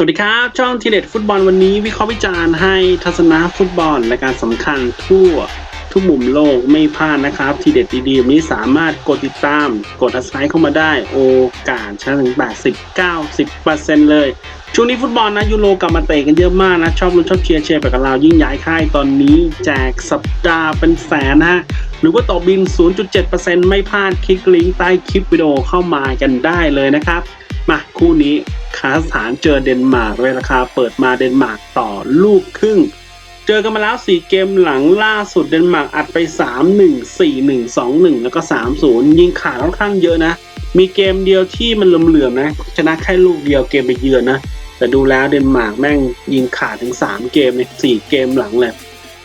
สวัสดีครับ ช่องทีเด็ดฟุตบอลวันนี้ วิเคราะห์วิจารณ์ให้ทัศนะฟุตบอลและการสำคัญทั่วทุกมุมโลกไม่พลาดนะครับ ทีเด็ดดีๆวันนี้สามารถกดติดตาม กดอัสไซเข้ามาได้ โอกาสชนะถึง80 90%เลย ช่วงนี้ฟุตบอลนะยูโรกลับมาเตะกันเยอะมากนะ ชอบลุ้นชอบเชียร์เชียร์ไปกับเรายิ่งย้ายค่ายตอนนี้ แจกสัปดาห์เป็นแสนนะฮะหรือว่าต่อบิน 0.7%ไม่พลาดคลิกลิงก์ใต้คลิปวิดีโอเข้ามากันได้เลยนะครับ มาคู่นี้คาซัคสานเจอเดนมาร์กเลยราคาเปิดมาเดนมาร์กต่อลูกครึ่ง เจอกันมาแล้ว 4 เกมหลังล่าสุดเดนมาร์กอัดไป 3-1 4-1 2-1 แล้วก็ 3-0 ยิงขาดค่อนข้างเยอะนะ มีเกมเดียวที่มันเหลื่อมๆนะ ชนะแค่ลูกเดียวเกมไปเยือนนะ แต่ดูแล้วเดนมาร์กแม่งยิงขาดถึง 3 เกมใน4เกมหลังเลย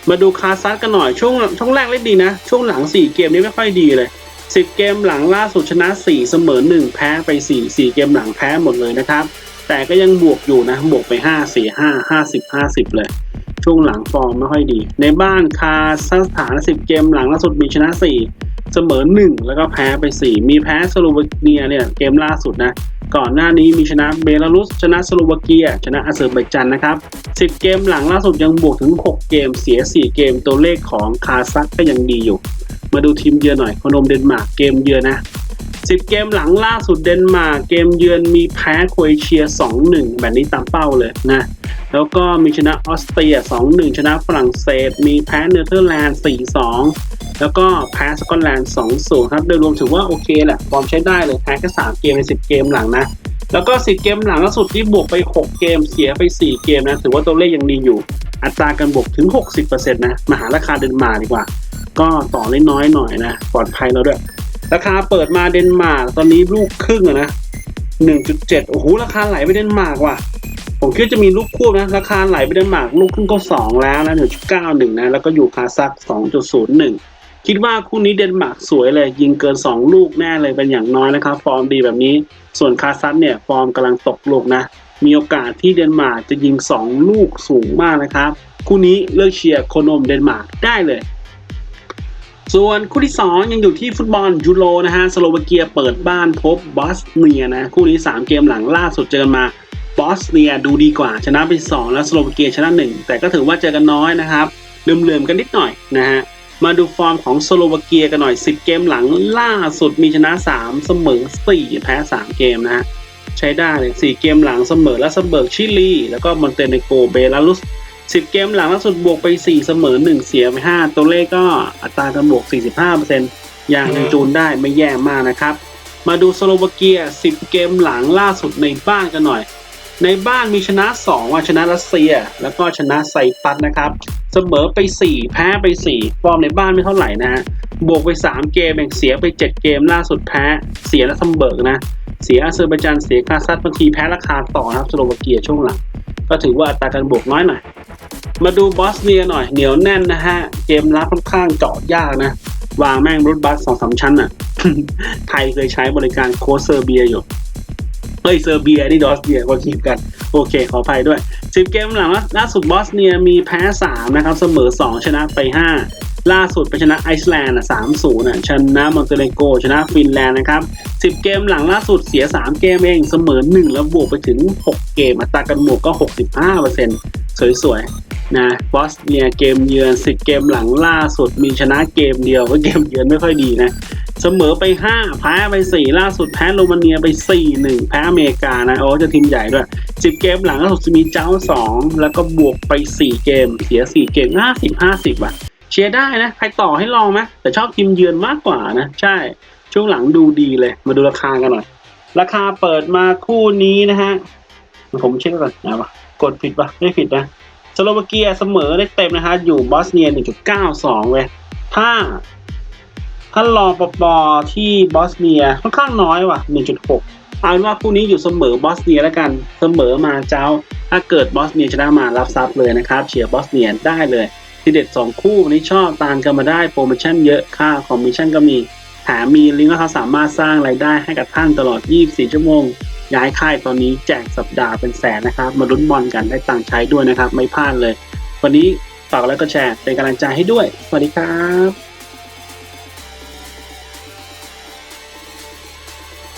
มาดูคาซัคกันหน่อยช่วงช่วงแรกเล่นดีนะ ช่วงหลัง 4 เกมนี้ไม่ค่อยดีเลย 10 เกมหลังล่าสุดชนะ 4 เสมอ 1 แพ้ไป 4 4 เกมหลังแพ้หมดเลยนะครับ แต่ก็ยังบวกอยู่นะ บวกไป 5 4 5 50 50 เลย ช่วงหลังฟอร์มไม่ค่อยดี ในบ้านคาซัคสถาน 10 เกมหลังล่าสุดมีชนะ 4 เสมอ 1 แล้วก็แพ้ไป 4 มีแพ้สโลวาเนียเนี่ยเกมล่าสุดนะ ก่อนหน้านี้มีชนะเบลารุส ชนะสโลวาเกีย ชนะอาเซอร์ไบจันนะครับ 10 เกมหลังล่าสุดยังบวกถึง 6 เกม เสีย 4 เกม ตัวเลขของคาซัคก็ยังดีอยู่ มาดูทีมเยือนหน่อยพนมเดนมาร์กเกมเยือนนะ10เกมหลังล่าสุดเดนมาร์กเกมเยือนมีแพ้โครเอเชีย 2-1 แบบนี้ตามเป้าเลยนะ แล้วก็มีชนะออสเตรีย 2-1 ชนะฝรั่งเศส มีแพ้เนเธอร์แลนด์ 4-2 แล้วก็แพ้สกอตแลนด์ 2-0 ครับ โดยรวมถือว่าโอเคแหละฟอร์มใช้ได้เลยแพ้แค่ 3 เกมใน 10 เกมหลังนะ แล้วก็ 10 เกมหลังล่าสุดที่บวกไป 6 เกมเสียไป 4 เกมนะ ถือว่าตัวเลขยังดีอยู่ อัตราการบวกถึง 60%นะมาหาราคาเดนมาร์กดีกว่า ก็ต่อเล่นน้อยหน่อยนะปลอดภัยแล้วด้วย ราคาเปิดมาเดนมาร์กตอนนี้ลูกครึ่งอะนะ1.7โอ้โหราคาไหลไปเดนมาร์กว่ะผมคิดว่าจะมีลูกควบนะราคาไหลไปเดนมาร์กลูกครึ่งก็2แล้วนะ1.91นะแล้วก็อยู่คาซัก2.01คิดว่าคู่นี้เดนมาร์กสวยเลยยิงเกิน 2 ลูกแน่เลยเป็นอย่างน้อยนะครับ ฟอร์มดีแบบนี้ ส่วนคาซักเนี่ยฟอร์มกำลังตกลูกนะ มีโอกาสที่เดนมาร์กจะยิง 2 ลูกสูงมากนะครับ คู่นี้เลือกเชียร์โคนมเดนมาร์กได้เลย ส่วนคู่ที่ 2 ยังอยู่ที่ฟุตบอลยูโรนะฮะสโลวาเกียเปิดบ้านพบบอสเนียนะคู่นี้ 3 เกมหลังล่าสุดเจอกันมาบอสเนียดูดีกว่าชนะไป 2 แล้วสโลวาเกียชนะ 1 แต่ก็ถือว่าเจอกันน้อยนะครับเลื่อมๆกันนิดหน่อยนะฮะมาดูฟอร์มของสโลวาเกียกันหน่อย 10 เกมหลังล่าสุดมีชนะ 3 เสมอ 4 แพ้ 3 เกมนะฮะใช้ได้เลย4เกมหลังเสมอและเสมอชิลี แล้วก็มอนเตเนโกเบลารุส 10 เกมหลังล่าสุดบวกไป 4 เสมอ 1 เสียไป 5 ตัวเลขก็อัตราการบวก 45%อย่างยังจูนได้ไม่แย่มากนะครับ มาดูสโลวาเกีย 10 เกมหลังล่าสุดในบ้านกันหน่อย ในบ้านมีชนะ 2 ว่าชนะรัสเซีย แล้วก็ชนะไซปัสนะครับ เสมอไป 4 แพ้ไป 4 ฟอร์มในบ้านไม่เท่าไหร่นะฮะบวกไป 3 เกมแบ่งเสียไป 7 เกมล่าสุดแพ้เสียและซัมเบิร์กนะเสียอาเซอร์ไบจานเสียคาซัคบางทีแพ้ราคาต่อนะครับสโลวาเกียช่วงหลัง ก็ถือว่าอัตราการบวกน้อยหน่อย มาดูบอสเนียหน่อยเหนียวแน่นนะฮะ เกมรับค่อนข้างเจาะยากนะ วางแม่งรถบัสสองสามชั้นอะ ไทยเคยใช้บริการโคเซอร์เบียอยู่เฮ้ยเซอร์เบียนี่ดอสเนียคนคิดกัน โอเค ขออภัยด้วยสิบเกมหลังล่าสุดบอสเนียมีแพ้ 3 นะครับ เสมอ 2 ชนะไป 5 ล่าสุดไปชนะไอซ์แลนด์อะ3-0อะชนะมอนเตเนโกชนะฟินแลนด์นะครับ10เกมหลังล่าสุดเสีย3เกมเองเสมอ1แล้วบวกไปถึง6เกมอัตราการบวกก็65%สวยๆนะบอสเนียเกมเยือน10เกมหลังล่าสุดมีชนะเกมเดียวก็เกมเยือนไม่ค่อยดีนะเสมอไป 5 แพ้ไป 4 ล่าสุดแพ้โรมาเนียไป 4 1 แพ้อเมริกานะโอ้จะทีมใหญ่ด้วย 10 เกมหลังล่าสุดจะมีเจ้า 2 แล้วก็บวกไป 4 เกม เสีย 4 เกม 50 50 อะ เชียร์ได้นะ ใครต่อให้ลองไหมแต่ชอบทีมเยือนมากกว่านะ ใช่ ช่วงหลังดูดีเลย มาดูราคากันหน่อย ราคาเปิดมาคู่นี้นะฮะ ผมเช็คก่อนนะวะกดผิดปะไม่ผิดนะ สโลวาเกียเสมอได้เต็มนะฮะ อยู่บอสเนีย 1.92 เว้ย ถ้าถ้ารอปปที่บอสเนียค่อนข้างน้อยว่ะ 1.6เอาเป็นว่าคู่นี้อยู่เสมอบอสเนียแล้วกันเสมอมาเจ้า ถ้าเกิดบอสเนียชนะมารับซับเลยนะครับ เชียร์บอสเนียได้เลย ทีเด็ด2คู่วันนี้ชอบตามกันมาได้โปรโมชั่นเยอะค่าคอมมิชชั่นก็มีแถมมีลิงก์ว่าเขาสามารถสร้างรายได้ให้กับท่านตลอด 24 ชั่วโมง ย้ายค่ายตอนนี้แจกสัปดาห์เป็นแสนนะครับ มาลุ้นบอลกันได้ตังใช้ด้วยนะครับ ไม่พลาดเลย วันนี้ฝากแล้วก็แชร์เป็นกำลังใจให้ด้วย สวัสดีครับ